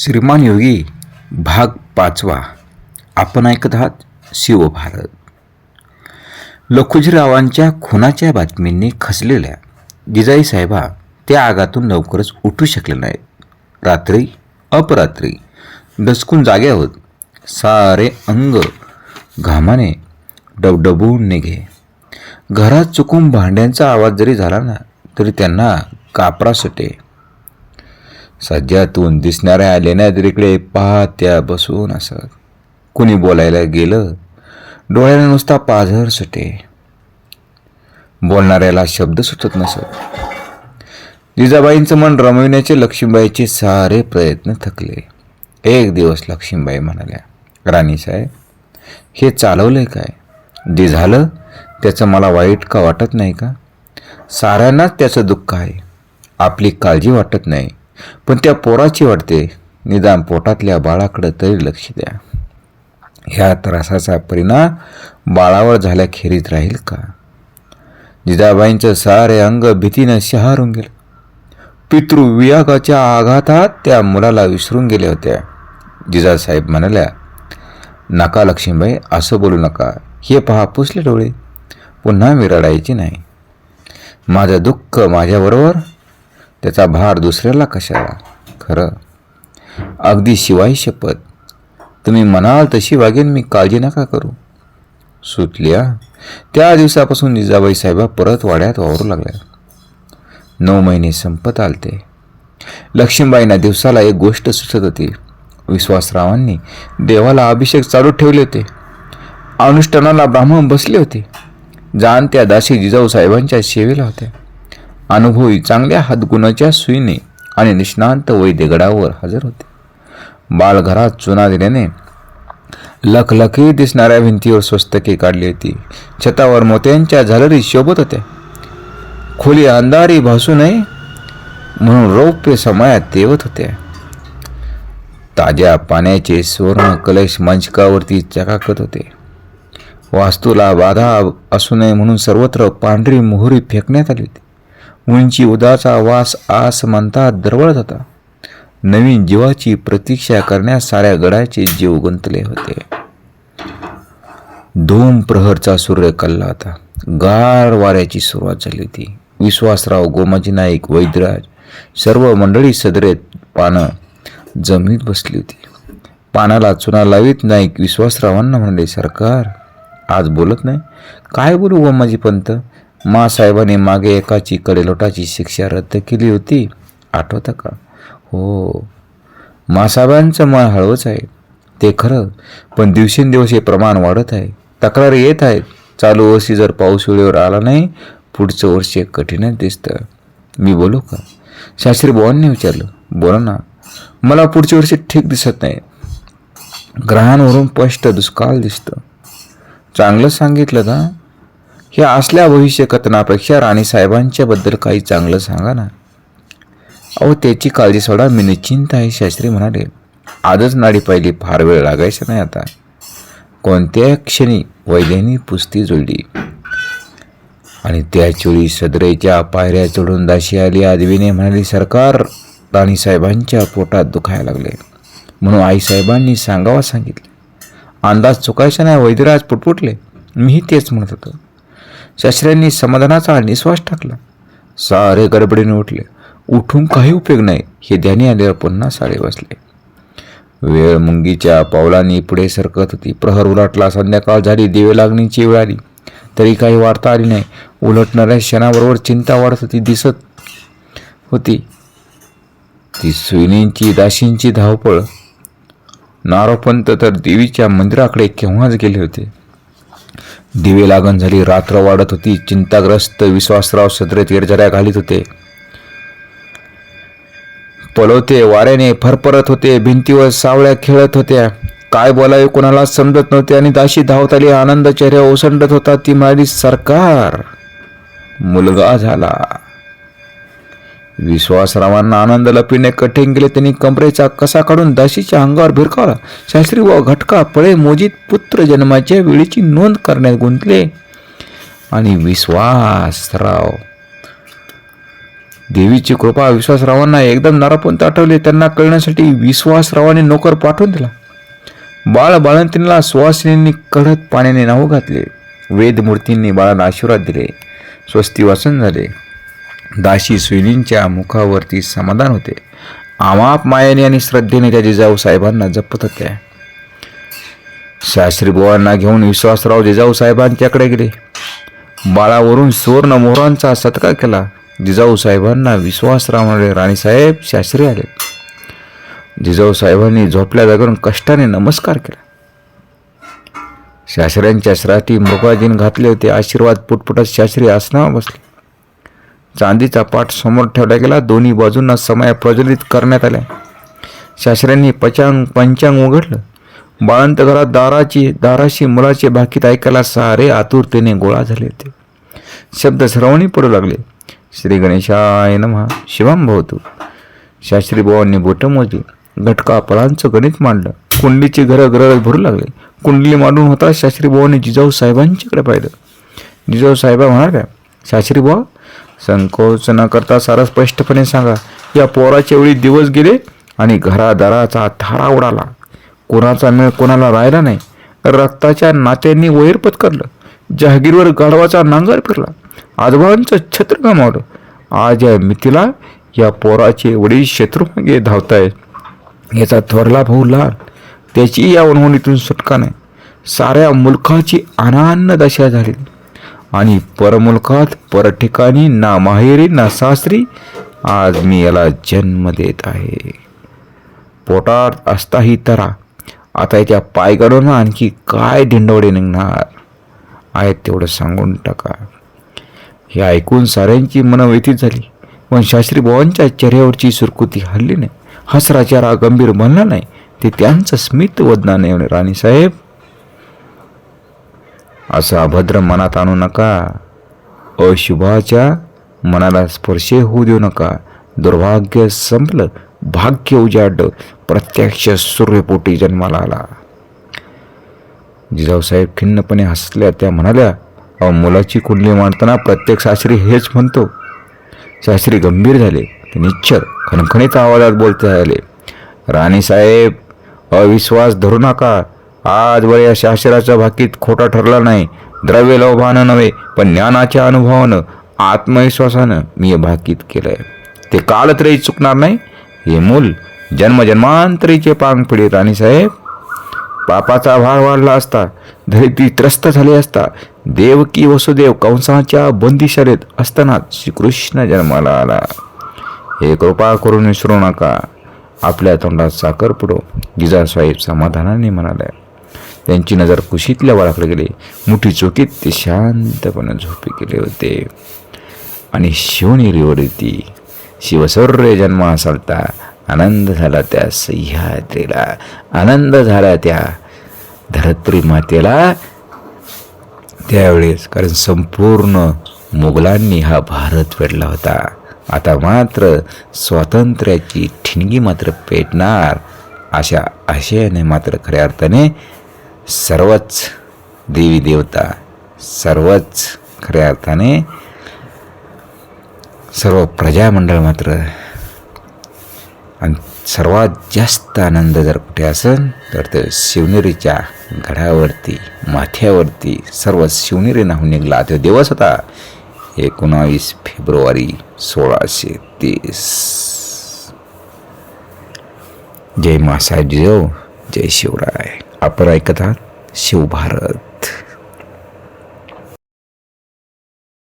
श्रीमान योगी भाग पाचवा. आपण ऐकत आहात शिवभारत. लखुजीरावांच्या खुनाच्या बातमींनी खचलेल्या जिजाई साहेबा त्या आगातून लवकरच उठू शकले नाहीत. रात्री अपरात्री दसकून जागे होत सारे अंग घामाने डबडबून निघे. घरात चुकून भांड्यांचा आवाज जरी झाला ना तरी त्यांना कापरा सुटे. सज्जातून दिसणाऱ्या लेण्याद्रीकडे पाहत पाहत्या बसून असत. कुणी बोलायला गेलं? डोळ्याला नुसता पाझर सुटे. बोलणाऱ्याला शब्द सुटत नसत. जिजाबाईंचं मन रमविण्याचे लक्ष्मीबाईचे सारे प्रयत्न थकले. एक दिवस लक्ष्मीबाई म्हणाल्या राणीसाहेब हे चालवलंय काय? जे झालं त्याचं मला वाईट का वाटत नाही का? साऱ्यांनाच त्याचं दुःख आहे. आपली काळजी वाटत नाही. पण त्या पोराची वाटते निदान पोटातल्या बाळाकडं तरी लक्ष द्या. ह्या त्रासाचा परिणाम बाळावर झाल्याखेरीज राहील का? जिजाबाईंचं सारे अंग भीतीनं शहारून गेलं. पितृवियागाच्या आघातात त्या मुलाला विसरून गेल्या होत्या. जिजासाहेब म्हणाल्या नका लक्ष्मीबाई असं बोलू नका. हे पहा पुसले डोळे. पुन्हा मी रडायची नाही. माझं दुःख माझ्याबरोबर त्याचा भार दुसऱ्याला कशाला? खरं? अगदी शिवाय शपथ. तुम्ही म्हणाल तशी वागेन मी काळजी नका करू. सुटल्या? त्या दिवसापासून जिजाबाई साहेबा परत वाड्यात वावरू लागल्या. नऊ महिने संपत आलते. लक्ष्मीबाईंना दिवसाला एक गोष्ट सुचत होती. विश्वासरावांनी देवाला अभिषेक चालू ठेवले होते. अनुष्ठानाला ब्राह्मण बसले होते. जाणत्या दासी जिजाऊ साहेबांच्या सेवेला होत्या. अनुभवी चांगल्या हातगुणाच्या सुईने आणि निष्णांत वैद्यगडावर हजर होते. बाळघरात चुना दिल्याने लखलखी दिसणाऱ्या भिंतीवर स्वस्तके काढली होती. छतावर मोत्यांच्या झालरी शोभत होत्या. खोली अंधारी भासू नये म्हणून रौप्य समयात तेवत होत्या. ताज्या पाण्याचे सुवर्ण कलश मंचकावरती चकाकत होते. वास्तूला बाधा असू नये म्हणून सर्वत्र पांढरी मोहरी फेकण्यात आली होती. उंची उदाचा वास आस म्हणता दरवळत होता. नवीन जीवाची प्रतीक्षा करण्यास साऱ्या गडाचे जीव गुंतले होते. धूम प्रहरचा सूर्य कल्ला होता. गार वाऱ्याची सुरुवात झाली होती. विश्वासराव गोमाजी नाईक वैद्यराज सर्व मंडळी सदरेत पानं जमिनीत बसली होती. पानाला चुना लावीत नाईक विश्वासरावांना म्हणले सरकार आज बोलत नाही? काय बोलू गोमाजी पंत? मासाहेबाने मागे एकाची कडेलोटाची शिक्षा रद्द केली होती. आठवतं का? हो. मासाहेबांचं मन हळवंच आहे. ते खरं पण दिवसेंदिवस हे प्रमाण वाढत आहे. तक्रारी येत आहेत. चालू वर्षी जर पाऊस वेळेवर आला नाही पुढचं वर्ष कठीणच दिसतं. मी बोलू का? शास्त्री बुवांनी विचारलं. बोला ना. मला पुढचे वर्षी ठीक दिसत नाही. ग्रहांवरून स्पष्ट दुष्काळ दिसतं. चांगलं सांगितलं का हे असल्या भविष्यकथनापेक्षा राणीसाहेबांच्या बद्दल काही चांगलं सांगा ना. अहो त्याची काळजी सोडा मी निश्चिंत आहे शास्त्री म्हणाले. आजच नाडी पाहिली फार वेळ लागायचा नाही आता. कोणत्या क्षणी वैद्यांनी पुस्ती जोडली. आणि त्याचवेळी सदरेच्या पायऱ्या चढून दाशी आली आदवीने म्हणाली सरकार राणीसाहेबांच्या पोटात दुखायला लागले. म्हणून आईसाहेबांनी सांगावा सांगितले. अंदाज चुकायचा नाही वैद्यराज पुटपुटले. मीही तेच म्हणत होतो. शास्त्र्यांनी समाधानाचा निश्वास टाकला. सारे गडबडीने उठले. उठून काही उपयोग नाही हे ध्यानी आल्यावर पुन्हा साडे बसले. वेळ मुंगीच्या पावलांनी पुढे सरकत होती. प्रहर उलटला संध्याकाळ झाली दिवे लागणीची वेळ आली. तरी काही वार्ता आली नाही. उलटणाऱ्या क्षणाबरोबर चिंता वाढत होती दिसत होती. ती सुनींची दाशींची धावपळ. नारोपंत तर देवीच्या मंदिराकडे केव्हाच गेले होते. दिवे लागण झाली रात्र वाढत होती. चिंताग्रस्त विश्वासराव सदरेत येरझऱ्या घालीत होते. पळवते वाऱ्याने फरफरत होते भिंतीवर सावळ्या खेळत होत्या. काय बोलावे कोणाला समजत नव्हते आणि दाशी धावत आली आनंद चेहऱ्या ओसंडत होता ती म्हणाली सरकार मुलगा झाला. विश्वासरावांना आनंद लपिणे कठीण गेले त्यांनी कमरेचा कसा काढून दाशीच्या अंगावर भिरकावला. शास्त्री व घटका पळे मोजीत पुत्र जन्माच्या वेळेची नोंद करण्यात गुंतले. आणि विश्वासराव देवीची कृपा विश्वासरावांना एकदम नारापंत आठवले त्यांना कळण्यासाठी विश्वासरावाने नोकर पाठवून दिला. बाळ बाळंतींना सुवासिनींनी कडक पाण्याने नाव घातले. वेदमूर्तींनी बाळाला आशीर्वाद दिले. स्वस्ती वाचन झाले. दाशी सुईनींच्या मुखावरती समाधान होते. आमाप मायाने आणि श्रद्धेने त्या जिजाऊ साहेबांना जपत होत्या शास्त्री बुवांना घेऊन विश्वासराव जिजाऊ साहेबांच्याकडे गेले. बाळावरून सुवर्ण मोहरांचा सत्कार केला. जिजाऊ साहेबांना विश्वासराव म्हणाले राणीसाहेब शास्त्री आले. जिजाऊ साहेबांनी झोपल्या जागरून कष्टाने नमस्कार केला. शास्त्र्यांच्या श्राटी मृगाजीन घातले होते. आशीर्वाद पुटपुटत शास्त्री आसनावर बसले. चांदीचा पाठ समोर ठेवला गेला. दोन्ही बाजूंना समय प्रज्वलित करण्यात आल्या शास्त्र्यांनी पचांग पंचांग उघडलं. बाळंत घरात दाराची दाराशी मुलाचे भाकीत ऐकायला सारे आतुरतेने गोळा झाले होते. शब्द श्रवणी पडू लागले. श्री गणेशाय नमः. शिवम भवतो. शास्त्री बुवांनी बोटं मोजली. घटका फळांचं गणित मांडलं. कुंडलीची घरं गरज भरू लागले. कुंडली मांडून होता शास्त्री बुवांनी जिजाऊ साहेबांच्याकडे पाहिलं. जिजाऊ साहेबा म्हणाल्या शास्त्री बुवा संकोच न करता सारं स्पष्टपणे सांगा या पोराच्या वेळी दिवस गेले आणि घरादाराचा थारा उडाला. कोणाचा मेळ कोणाला राहिला नाही. रक्ताच्या नात्यांनी वैर पत्करलं. जहागीरवर गाढवाचा नांगर फिरला. आजोबांचं छत्र गमावलं. आज या मितीला या पोराचे वडील शत्रुमागे धावतायत. याचा थोरला भाऊ लाल. त्याची या उन्हवणीतून सुटका नाही. साऱ्या मुलखाची अनान्न दशा झाली. आणि परमुलखात परठिकाणी ना माहेरी ना सासरी आज मी याला जन्म देत आहे. पोटात असताही तरा आता त्या पायगडून आणखी काय धिंडवडे निघणार? आहेत तेवढं सांगून टाका. हे ऐकून साऱ्यांची मनं व्यथित झाली. पण शास्त्री भवांच्या चेहऱ्यावरची सुरकुती हल्ली नाही. हसरा गंभीर बनला नाही. ते त्यांचं स्मित वदनाने राणीसाहेब असं अभद्र मनात आणू नका. अशुभाच्या मनाला स्पर्श होऊ देऊ नका. दुर्भाग्य संपलं भाग्य उजाडलं प्रत्यक्ष सूर्यपोटी जन्माला आला. जिजाऊसाहेब खिन्नपणे हसल्या त्या म्हणाल्या अहो मुलाची कुंडली मांडताना प्रत्येक सासरी हेच म्हणतो. सासरी गंभीर झाले ते निश्चर खणखणीत आवाजात बोलते आले. राणीसाहेब अविश्वास धरू नका. आजवर या शास्त्राच्या भाकीत खोटा ठरला नाही. द्रव्य लोभानं नव्हे पण ज्ञानाच्या अनुभवानं आत्मविश्वासानं मी भाकीत केलंय. ते कालत्रही चुकणार नाही. हे मूल जन्मजन्मांतरीचे पांग पिढी राणीसाहेब पापाचा भार वाढला असता धरित्री त्रस्त झाली असता देवकी वसुदेव कंसाच्या बंदिशालेत असताना श्रीकृष्ण जन्माला आला. हे कृपा करून विसरू नका. आपल्या तोंडात साखर पुडो. जिजासाहेब समाधानाने म्हणाल्या त्यांची नजर कुशीतल्या वळाकडे गेली. मोठी चोकीत ते शांतपणे झोपी गेले होते. आणि शिवनेरीवरती शिवसौर्य जन्म चालता आनंद झाला त्या सह्याद्रीला. आनंद झाला त्या धरत्री मातेला. त्यावेळेस कारण संपूर्ण मुघलांनी हा भारत फेडला होता. आता मात्र स्वातंत्र्याची ठिणगी मात्र पेटणार अशा आशयाने मात्र खऱ्या अर्थाने सर्वच देवी देवता सर्वच खऱ्या अर्थाने सर्व प्रजामंडळ मात्र आणि सर्वात जास्त आनंद जर कुठे असेल तर ते शिवनेरीच्या गडावरती माथ्यावरती सर्व शिवनेरी नाहून निघला. तो दिवस होता एकोणावीस फेब्रुवारी सोळाशे तीस. जय मासाहेब जय शिवराय. आपण ऐकत आहात. शिवभारत